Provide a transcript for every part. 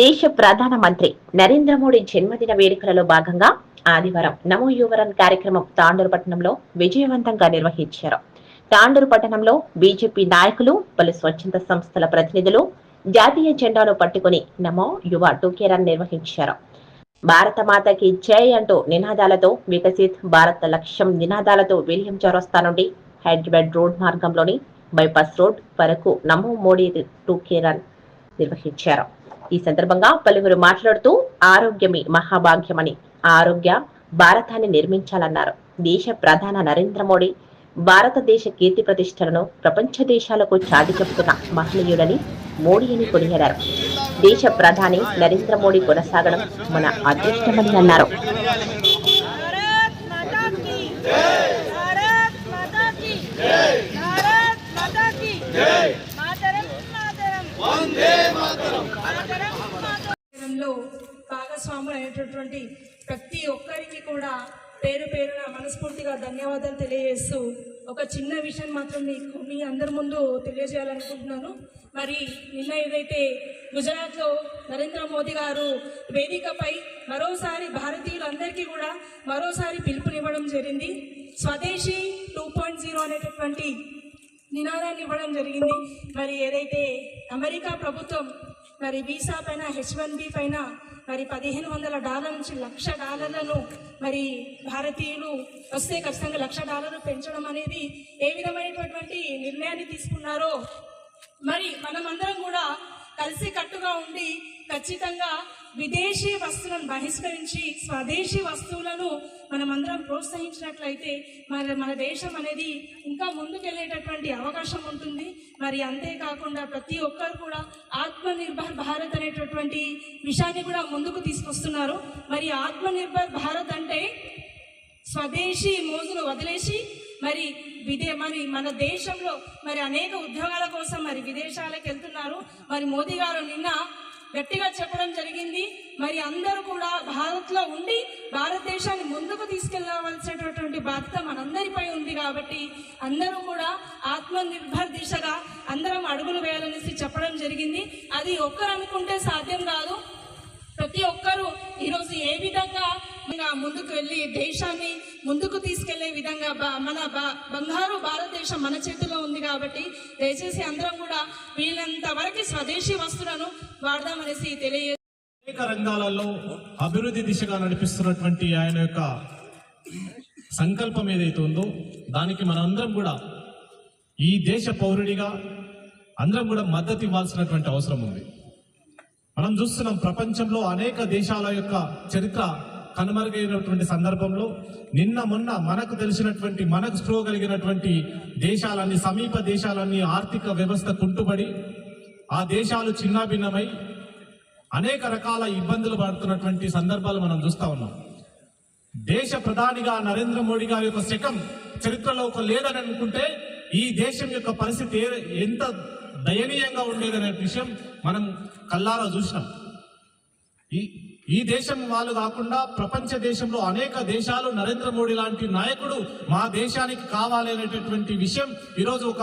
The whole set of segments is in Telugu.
దేశ ప్రధాన మంత్రి నరేంద్ర మోడీ జన్మదిన వేడుకలలో భాగంగా ఆదివారం నమో యువరన్ కార్యక్రమం తాండూరు పట్టణంలో విజయవంతంగా నిర్వహించారు. తాండూరు పట్టణంలో బీజేపీ నాయకులు పలు స్వచ్ఛంద సంస్థల ప్రతినిధులు జాతీయ జెండాను పట్టుకుని నమో యువ టూకేరన్ నిర్వహించారు. భారత మాతకి జై అంటూ నినాదాలతో వికసిత్ భారత లక్ష్యం నినాదాలతో విలియం చౌరస్తా నుండి హైదరాబాద్ రోడ్ మార్గంలోని బైపాస్ రోడ్ వరకు నమో మోడీ టూకే రన్ నిర్వహించారు. ఈ సందర్భంగా పలువురు మాట్లాడుతూ ఆరోగ్యమే మహాభాగ్యమని ఆరోగ్య భారతాన్ని నిర్మించాలన్నారు. దేశ ప్రధాన నరేంద్ర మోడీ భారతదేశ కీర్తి ప్రతిష్టలను ప్రపంచ దేశాలకు చాటి చెప్తున్న మహనీయుడని మోడీ అని కొనియాడారు. దేశ ప్రధాని నరేంద్ర మోడీ కొనసాగడం మన అదృష్టమని అన్నారు. భాగస్వాములు ప్రతి ఒక్కరికి కూడా పేరు పేరున మనస్ఫూర్తిగా ధన్యవాదాలు తెలియజేస్తూ ఒక చిన్న విషయం మాత్రం మీకు మీ అందరి ముందు తెలియజేయాలనుకుంటున్నాను. మరి నిన్న ఏదైతే గుజరాత్లో నరేంద్ర మోదీ గారు వేదికపై మరోసారి భారతీయులందరికీ కూడా మరోసారి పిలుపునివ్వడం జరిగింది. స్వదేశీ టూ పాయింట్ జీరో అనేటటువంటి నినాదాన్ని ఇవ్వడం జరిగింది. మరి ఏదైతే అమెరికా ప్రభుత్వం మరి వీసా పైన హెచ్ వన్ బి పైన మరి పదిహేను వందల డాలర్ నుంచి లక్ష డాలర్లను మరి భారతీయులు వస్తే ఖచ్చితంగా లక్ష డాలర్లు పెంచడం అనేది ఏ విధమైనటువంటి నిర్ణయాన్ని తీసుకున్నారో మరి మనమందరం కూడా కలిసి కట్టుగా ఉండి ఖచ్చితంగా విదేశీ వస్తువులను బహిష్కరించి స్వదేశీ వస్తువులను మనమందరం ప్రోత్సహించినట్లయితే మరి మన దేశం అనేది ఇంకా ముందుకెళ్ళేటటువంటి అవకాశం ఉంటుంది. మరి అంతేకాకుండా ప్రతి ఒక్కరు కూడా ఆత్మనిర్భర్ భారత్ అనేటటువంటి విషయాన్ని కూడా ముందుకు తీసుకొస్తున్నారు. మరి ఆత్మనిర్భర్ భారత్ అంటే స్వదేశీ మోజును వదిలేసి మరి విదే మరి మన దేశంలో మరి అనేక ఉద్యోగాల కోసం మరి విదేశాలకు వెళ్తున్నారు. మరి మోదీ గారు నిన్న గట్టిగా చెప్పడం జరిగింది. మరి అందరూ కూడా భారత్లో ఉండి భారతదేశాన్ని ముందుకు తీసుకెళ్ళవలసినటువంటి బాధ్యత మనందరిపై ఉంది కాబట్టి అందరూ కూడా ఆత్మనిర్భర్ దిశగా అందరం అడుగులు వేయాలనేసి చెప్పడం జరిగింది. అది ఒక్కరు అనుకుంటే సాధ్యం కాదు. ప్రతి ఒక్కరూ ఈరోజు ఏ విధంగా ఇంకా ముందుకు వెళ్ళి దేశాన్ని ముందుకు తీసుకెళ్ళే విధంగా మన బంగారు భారతదేశం మన చేతిలో ఉంది కాబట్టి దయచేసి అందరం కూడా వీళ్ళంత వరకు స్వదేశీ వస్తువులను వాడదామనేసి తెలియ అనేక రంగాలలో అభివృద్ధి దిశగా నడిపిస్తున్నటువంటి ఆయన యొక్క సంకల్పం ఏదైతే ఉందో దానికి మనందరం కూడా ఈ దేశ పౌరుడిగా అందరం కూడా మద్దతు ఇవ్వాల్సినటువంటి అవసరం ఉంది. మనం చూస్తున్నాం ప్రపంచంలో అనేక దేశాల యొక్క చరిత్ర కనుమరుగైనటువంటి సందర్భంలో నిన్న మొన్న మనకు తెలిసినటువంటి మనకు స్పృహ కలిగినటువంటి దేశాలన్నీ సమీప దేశాలన్నీ ఆర్థిక వ్యవస్థ కుంటుబడి ఆ దేశాలు చిన్నాభిన్నమై అనేక రకాల ఇబ్బందులు పడుతున్నటువంటి సందర్భాలు మనం చూస్తా ఉన్నాం. దేశ ప్రధానిగా నరేంద్ర మోడీ గారి యొక్క శకం చరిత్రలో ఒక లేదని అనుకుంటే ఈ దేశం యొక్క పరిస్థితి ఎంత దయనీయంగా ఉండేదనే విషయం మనం కల్లారా చూసినాం. ఈ ఈ దేశం వాళ్ళు కాకుండా ప్రపంచ దేశంలో అనేక దేశాలు నరేంద్ర మోడీ లాంటి నాయకుడు మా దేశానికి కావాలి అనేటటువంటి విషయం ఈరోజు ఒక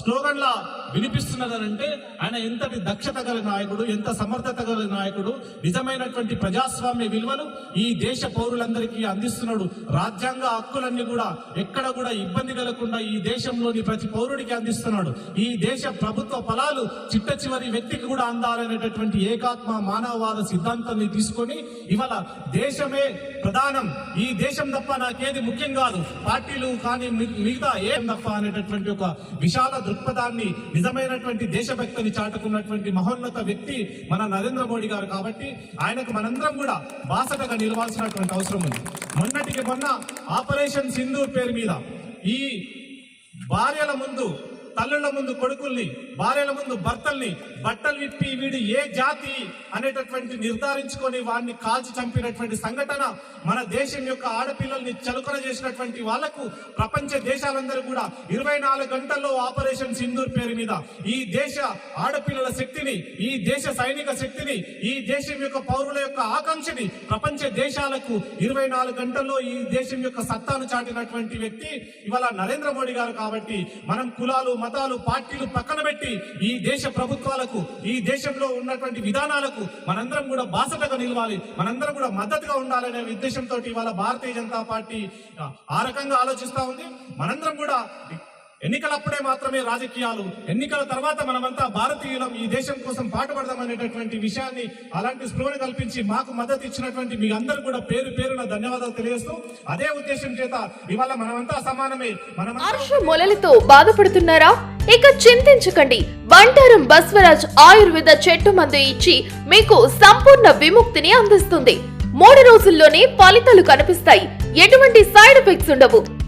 స్లోగన్లా వినిపిస్తున్నదనంటే ఆయన ఎంతటి దక్షత గల నాయకుడు ఎంత సమర్థత గల నాయకుడు నిజమైనటువంటి ప్రజాస్వామ్య విలువలు ఈ దేశ పౌరులందరికీ అందిస్తున్నాడు. రాజ్యాంగ హక్కులన్నీ కూడా ఎక్కడ కూడా ఇబ్బంది కలగకుండా ఈ దేశంలోని ప్రతి పౌరుడికి అందిస్తున్నాడు. ఈ దేశ ప్రభుత్వ ఫలాలు చిట్ట చివరి వ్యక్తికి కూడా అందాలనేటటువంటి ఏకాత్మ మానవవాద సిద్ధాంతాన్ని తీసుకొని ఇవాళ దేశమే ప్రధానం. ఈ దేశం తప్ప నాకేది ముఖ్యం కాదు. పార్టీలు కానీ మిగతా ఏం తప్ప అనేటటువంటి ఒక విశాల దృక్పథాన్ని నిజమైనటువంటి దేశభక్తిని చాటుకున్నటువంటి మహోన్నత వ్యక్తి మన నరేంద్ర మోడీ గారు కాబట్టి ఆయనకు మనందరం కూడా బాసటగా నిలవాల్సినటువంటి అవసరం ఉంది. మొన్నటికి మొన్న ఆపరేషన్ సింధూర్ పేరు మీద ఈ భార్యల ముందు తల్లుల ముందు కొడుకుల్ని భార్యల ముందు భర్తల్ని బట్టలు విప్పి వీడు ఏ జాతి అనేటటువంటి నిర్ధారించుకొని వాడిని కాల్చి చంపినటువంటి సంఘటన మన దేశం యొక్క ఆడపిల్లల్ని చలుకన చేసినటువంటి వాళ్ళకు ప్రపంచ దేశాలందరూ కూడా ఇరవై నాలుగు గంటల్లో ఆపరేషన్ సింధూర్ పేరు మీద ఈ దేశ ఆడపిల్లల శక్తిని ఈ దేశ సైనిక శక్తిని ఈ దేశం యొక్క పౌరుల యొక్క ఆకాంక్షని ప్రపంచ దేశాలకు ఇరవై నాలుగు గంటల్లో ఈ దేశం యొక్క సత్తాను చాటినటువంటి వ్యక్తి ఇవాళ నరేంద్ర మోడీ గారు కాబట్టి మనం కులాలు మతాలు పార్టీలు పక్కన పెట్టి ఈ దేశ ప్రభుత్వాలకు ఈ దేశంలో ఉన్నటువంటి విధానాలకు మనందరం కూడా బాసటగా నిలవాలి. మనందరం కూడా మద్దతుగా ఉండాలనే ఉద్దేశంతో ఇవాళ భారతీయ జనతా పార్టీ ఆ, ఆ రకంగా ఆలోచిస్తా ఉంది. మనందరం కూడా ఎన్నికలప్పుడే మాత్రమే రాజకీయాలు ఎన్నికల తర్వాత మనమంతా భారతీయులం ఈ దేశం కోసం పాటుపడదామనేటటువంటి విషయాన్ని అలాంటి స్పృహను కల్పించి మాకు మద్దతు ఇచ్చినటువంటి మీ అందరూ కూడా పేరు పేరున ధన్యవాదాలు తెలియజేస్తూ అదే ఉద్దేశం చేత ఇవాళ మనమంతా సమానమే మనమంతా ఆర్ష మొలలతో బాధపడుతున్నారా? ఇక చింతించకండి. బంటారం బస్వరాజ్ ఆయుర్వేద చెట్టు మందు ఇచ్చి మీకు సంపూర్ణ విముక్తిని అందిస్తుంది. మూడు రోజుల్లోనే ఫలితాలు కనిపిస్తాయి. ఎటువంటి సైడ్ ఎఫెక్ట్స్ ఉండవు.